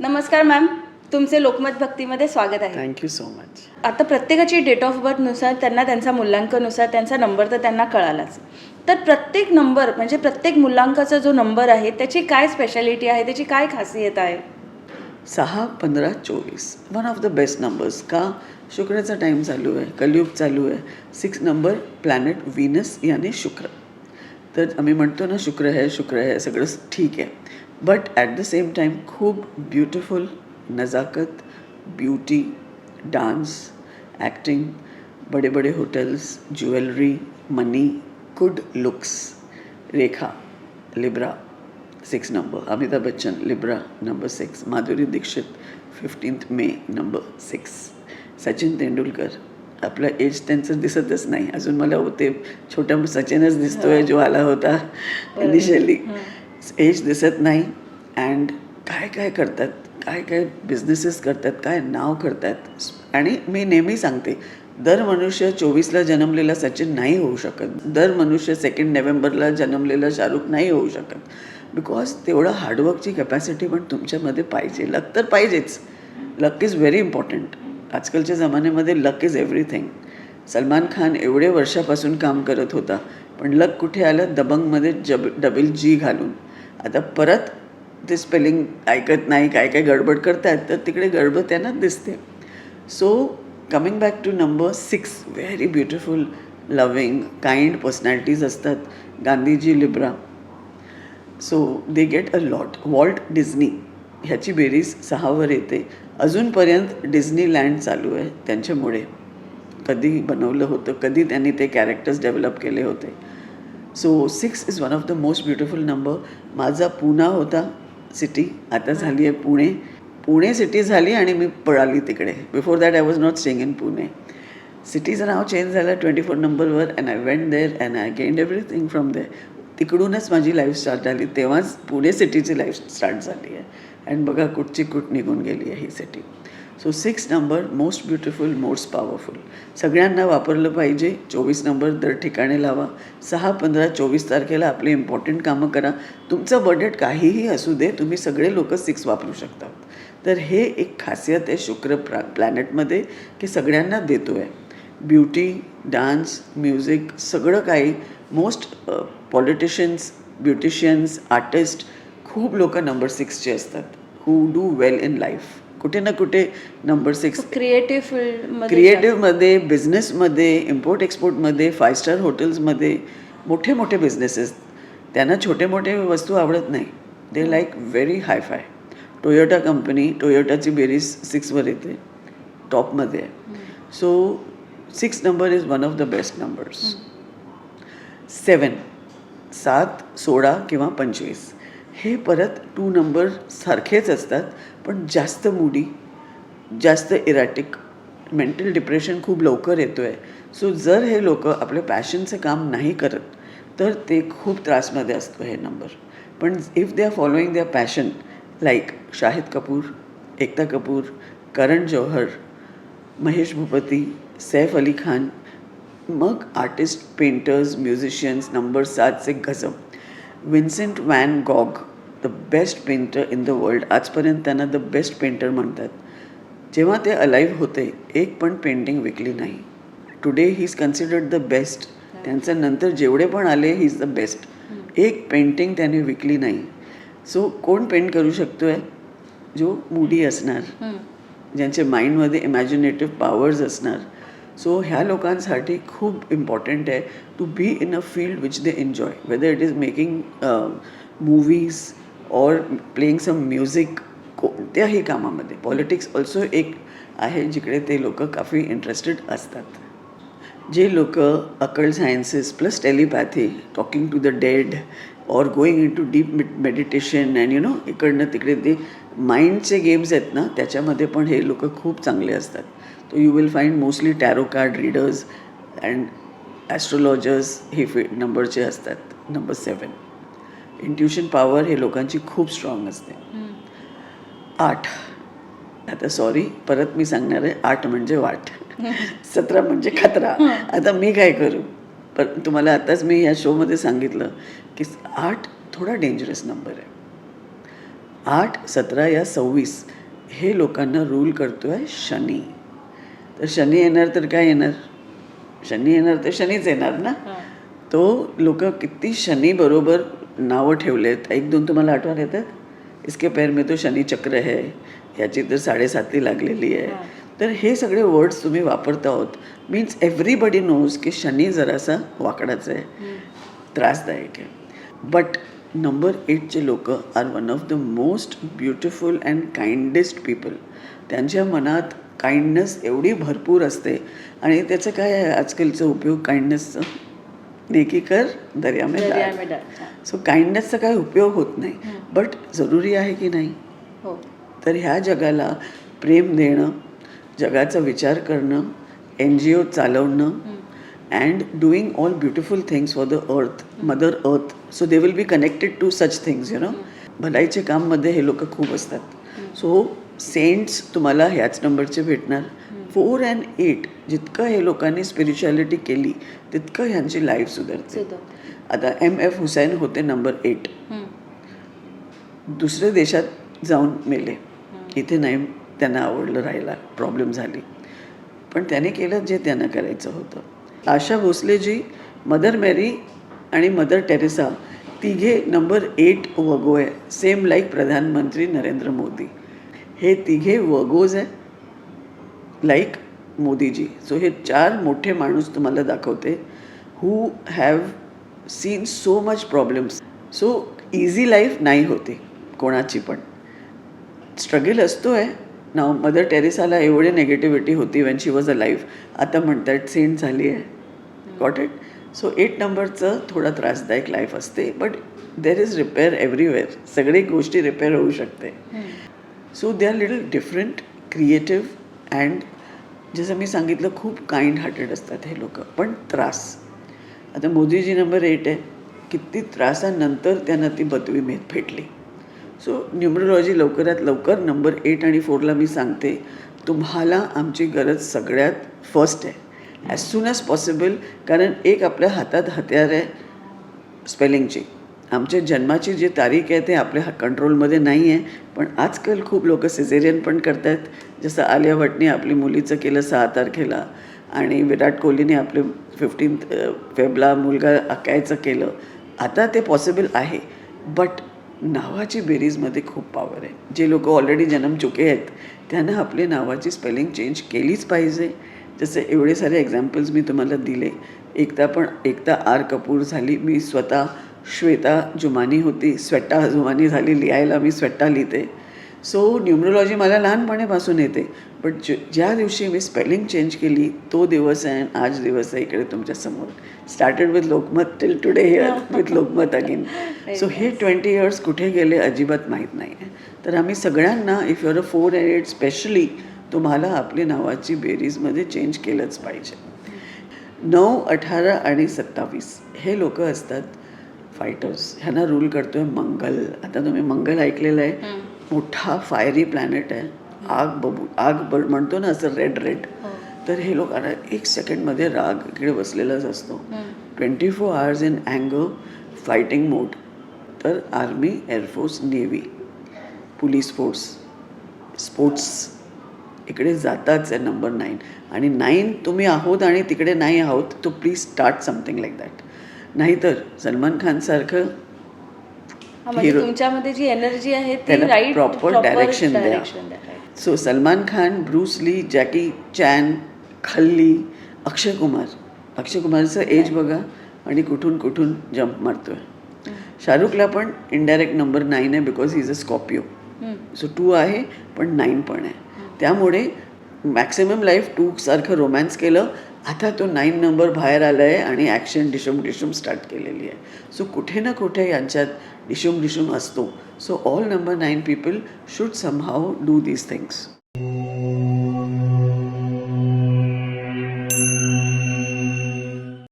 नमस्कार मॅम तुमचे लोकमत भक्तीमध्ये स्वागत आहे. थँक्यू सो मच आता प्रत्येकाची डेट ऑफ बर्थनुसार त्यांना त्यांचा मुलांकनुसार त्यांचा नंबर तर त्यांना कळालाच. तर प्रत्येक नंबर म्हणजे प्रत्येक मुलांकाचा जो नंबर आहे त्याची काय स्पेशालिटी आहे त्याची काय खासियत आहे? सहा पंधरा चोवीस. One of the best numbers का? शुक्राचा टाईम चालू आहे कलियुग चालू आहे. सिक्स नंबर प्लॅनेट व्हीनस याने शुक्र. तर आम्ही म्हणतो ना शुक्र आहे शुक्र आहे सगळं ठीक आहे. But at the same time खूप ब्युटिफुल नजाकत ब्युटी डान्स ॲक्टिंग बडे बडे hotels jewellery money good looks Rekha Libra six number Amitabh Bachchan Libra number six Madhuri Dixit fifteenth May number six Sachin Tendulkar आपलं age त्यांचं दिसतच नाही. अजून मला ते छोटा सचिनच दिसतोय जो आला होता इनिशियली एज दिसत नाही. अँड काय काय करतात काय काय बिझनेसेस करतात काय नाव करतात. आणि मी नेहमी सांगते दर मनुष्य चोवीसला जन्मलेला सचिन नाही होऊ शकत. दर मनुष्य सेकंड नोव्हेंबरला जन्मलेला शाहरुख नाही होऊ शकत. बिकॉज तेवढं हार्डवर्कची कॅपॅसिटी पण तुमच्यामध्ये पाहिजे. लक तर पाहिजेच. लक इज व्हेरी इम्पॉर्टंट आजकालच्या जमान्यामध्ये luck is everything Salman Khan एवढे वर्षापासून काम करत होता पण लक कुठे आलं? दबंगमध्ये जब डबल जी घालून. आता परत ते स्पेलिंग ऐकत नाही काय काय गडबड करतात तर तिकडे गडबड त्यांना दिसते. So coming back to number six very beautiful loving kind personalities असतात. Gandhiji Libra so they get a lot Walt Disney ह्याची बेरीज सहावर येते. अजूनपर्यंत डिझनीलँड चालू आहे त्यांच्यामुळे. कधी बनवलं होतं कधी त्यांनी ते कॅरेक्टर्स डेव्हलप केले होते. So six is one of the most beautiful number माझा पुणा होता सिटी आता झाली आहे पुणे. पुणे सिटी झाली आणि मी पळाली तिकडे. Before that I was not staying in Pune सिटीचं नाव चेंज झालं ट्वेंटी फोर नंबरवर and I went there and I gained everything from there तिकडूनच माझी लाईफ स्टार्ट झाली. तेव्हाच पुणे सिटीची लाईफ स्टार्ट झाली आहे. अँड बघा कुठची कुठ निघून गेली आहे ही city so six number most beautiful most powerful सगळ्यांना वापरलं पाहिजे. चोवीस नंबर दर ठिकाणी लावा. सहा पंधरा चोवीस तारखेला आपले इम्पॉर्टंट कामं करा. तुमचं बजेट काहीही असू दे तुम्ही सगळे लोक सिक्स वापरू शकतात. तर हे एक खासियत आहे शुक्र प्रा प्लॅनेटमध्ये की सगळ्यांना देतो आहे ब्युटी डान्स म्युझिक सगळं काही. मोस्ट पॉलिटिशियन्स ब्युटिशियन्स आर्टिस्ट खूप लोक नंबर सिक्सचे असतात. Who do well in life कुठे ना कुठे नंबर सिक्स क्रिएटिव्ह फील्ड क्रिएटिव्हमध्ये बिझनेसमध्ये इम्पोर्ट एक्सपोर्टमध्ये फाय स्टार हॉटेल्समध्ये मोठे मोठे बिझनेसेस त्यांना छोटे मोठे वस्तू आवडत नाही. They like very hi fi Toyota company टोयोटाची बेरीज सिक्सवर येते. टॉपमध्ये आहे so six number is one of the best numbers seven सात सोळा किंवा पंचवीस. हे परत टू नंबर सारखेच असतात. पण जास्त मुडी जास्त इरॅटिक मेंटल डिप्रेशन खूप लवकर येतो आहे सो जर हे लोक आपल्या पॅशनचं काम नाही करत तर ते खूप त्रासमध्ये असतो हे नंबर पण if they are following their passion like Shahid Kapoor Ekta Kapoor Karan Johar Mahesh Bhupathi Saif Ali Khan मग आर्टिस्ट पेंटर्स म्युझिशियन्स नंबर सातचे गजब. Vincent van Gogh the best painter in the world आजपर्यंत त्यांना the best painter म्हणतात. जेव्हा ते alive होते एक पण पेंटिंग विकली नाही. Today he is considered the best त्यांचं नंतर जेवढे पण आले ही इज द बेस्ट एक पेंटिंग त्याने विकली नाही. सो कोण पेंट करू शकतो आहे जो मुडी असणार. ज्यांच्या माइंडमध्ये इमॅजिनेटिव्ह पॉवर्स असणार. सो ह्या लोकांसाठी खूप इम्पॉर्टंट आहे to be in a field which they enjoy whether it is making movies or playing some music कोणत्याही कामामध्ये. पॉलिटिक्स ऑल्सो एक आहे जिकडे ते लोक काफी इंटरेस्टेड असतात. जे लोक occult sciences plus telepathy talking to the dead or going into deep meditation and you know इकडनं तिकडे ते माइंडचे गेम्स आहेत ना त्याच्यामध्ये पण हे लोक खूप चांगले असतात. तो you will find mostly tarot card readers and astrologers हे फे नंबरचे असतात. नंबर सेवन इंट्युशन पॉवर हे लोकांची खूप स्ट्रॉंग असते. आठ. आता सॉरी परत मी सांगणार आहे आठ म्हणजे वाट. सतरा म्हणजे खतरा. आता मी काय करू? पण तुम्हाला आताच मी या शोमध्ये सांगितलं की आठ थोडा डेंजरस नंबर आहे. आठ सतरा या सव्वीस हे लोकांना रूल करतो आहे शनी. तर शनी येणार तर काय येणार? शनी येणार तर शनीच येणार ना? तो लोक किती शनी बरोबर नावं ठेवलेत. एक दोन तुम्हाला आठवण येतात इसके पैर में तो शनी चक्र है याची तर साडेसातली लागलेली आहे. तर हे सगळे वर्ड्स तुम्ही वापरता आहोत मीन्स एव्हरीबडी नोज की शनी जरासा वाकडाच आहे. त्रासदायक आहे. बट नंबर एटचे लोक are one of the most beautiful and kindest people त्यांच्या मनात काइंडनेस एवढी भरपूर असते. आणि त्याचं काय आहे आजकालचा उपयोग काइंडनेसचं नेकी कर दर्या में डाल. सो काइंडनेसचा काही उपयोग होत नाही. बट जरुरी आहे की नाही? हो. तर ह्या जगाला प्रेम देणं जगाचा विचार करणं एन जी ओ चालवणं and doing all beautiful things for the earth mother earth so they will be connected to such things you know भलाईचे काममध्ये हे लोक खूप असतात. सो सेंट्स तुम्हाला ह्याच नंबरचे भेटणार. फोर अँड एट जितकं हे लोकांनी स्पिरिच्युअलिटी केली तितकं ह्यांची लाईफ सुधारते. आता एम एफ हुसैन होते नंबर एट दुसऱ्या देशात जाऊन मेले. इथे नाही त्यांना आवडलं राहायला प्रॉब्लेम झाली. पण त्याने केलं जे त्यांना करायचं होतं. आशा भोसलेजी मदर मेरी आणि मदर टेरेसा तिघे नंबर एट वगोय सेम लाईक प्रधानमंत्री नरेंद्र मोदी. हे तिघे वगोज आहे लाईक मोदीजी सो हे चार मोठे माणूस तुम्हाला दाखवते who have seen so much problems so easy life नाही होते कोणाची पण. स्ट्रगल असतो आहे ना मदर टेरेसाला एवढी नेगेटिव्हिटी होती when she was a life आता म्हणतात सेंट झाली आहे. गॉट इट सो एट नंबरचं थोडा त्रासदायक लाईफ असते but there is repair everywhere सगळी गोष्टी रिपेअर होऊ शकते. So they are little different creative and जसं मी सांगितलं खूप काइंड हार्टेड असतात हे लोक. पण त्रास. आता मोदीजी नंबर एट आहे. किती त्रासानंतर त्यांना ती बदवी मेद भेटली. सो न्युमरोलॉजी लवकरात लवकर नंबर एट आणि फोरला मी सांगते. तुम्हाला आमची गरज सगळ्यात फर्स्ट आहे. ॲज सून ॲज पॉसिबल कारण एक आपल्या हातात हत्यार आहे स्पेलिंगची आमच्या जन्माची जी तारीख आहे ते आपल्या कंट्रोलमध्ये नाही आहे पण आजकाल खूप लोक सिझेरियन पण करत आहेत जसं आलिया भटने आपली मुलीचं केलं सहा तारखेला आणि विराट कोहलीने आपले फिफ्टीन फेबला मुलगा अकायचं केलं आता ते पॉसिबल आहे. बट नावाची बेरीजमध्ये खूप पॉवर आहे. जे लोक ऑलरेडी जन्म चुके आहेत त्यांना आपली नावाची स्पेलिंग चेंज केलीच पाहिजे. जसे एवढे सारे एक्झाम्पल्स मी तुम्हाला दिले. एकदा पण एकदा आर कपूर झाली मी स्वतः श्वेता जुमानी होती. स्वेटा जुमानी झाली लिहायला मी स्वेटा लिहिते. सो न्युमरोलॉजी मला लहानपणापासून येते. बट ज ज्या दिवशी मी स्पेलिंग चेंज केली तो दिवस आहे आज दिवस आहे इकडे तुमच्यासमोर started with Lokmat till today here with Lokmat again so हे ट्वेंटी इयर्स कुठे गेले अजिबात माहीत नाही. आहे तर आम्ही सगळ्यांना if you're a four and eight specially तुम्हाला आपली नावाची बेरीजमध्ये चेंज केलंच पाहिजे. नऊ अठरा आणि सत्तावीस हे लोक असतात फायटर्स ह्यांना रूल करतोय मंगल. आता तुम्ही मंगल ऐकलेलं आहे. मोठा फायरी प्लॅनेट आहे. आग बबू आग ब म्हणतो ना असं रेड रेड तर हे लोक आता एक सेकंडमध्ये राग इकडे बसलेलाच असतो. ट्वेंटी फोर आवर्स इन अँगर फायटिंग मोड तर army air force navy police force sports इकडे जाताच आहे नंबर नाईन आणि नाईन तुम्ही आहोत आणि तिकडे नाही आहोत तो please start something like that नाहीतर सलमान खानसारखं हा, म्हणजे. तुमच्यामध्ये जी एनर्जी आहे ती राईट द्या. डायरेक्शन द्या. So Salman Khan Bruce Lee Jackie Chan Khali Akshay Kumar अक्षय कुमारचं एज बघा आणि कुठून कुठून जम्प मारतोय शाहरुखला पण इनडायरेक्ट नंबर नाईन आहे because he is a Scorpio hmm. So two आहे पण नाईन पण आहे त्यामुळे मॅक्सिमम लाईफ टू सारखं रोमॅन्स केलं आता तो नाईन नंबर बाहेर आला आहे आणि ॲक्शन डिशुम डिशुम स्टार्ट केलेली आहे सो कुठे ना कुठे यांच्यात Dishum, dishum Astu. So all number nine people should somehow do these things.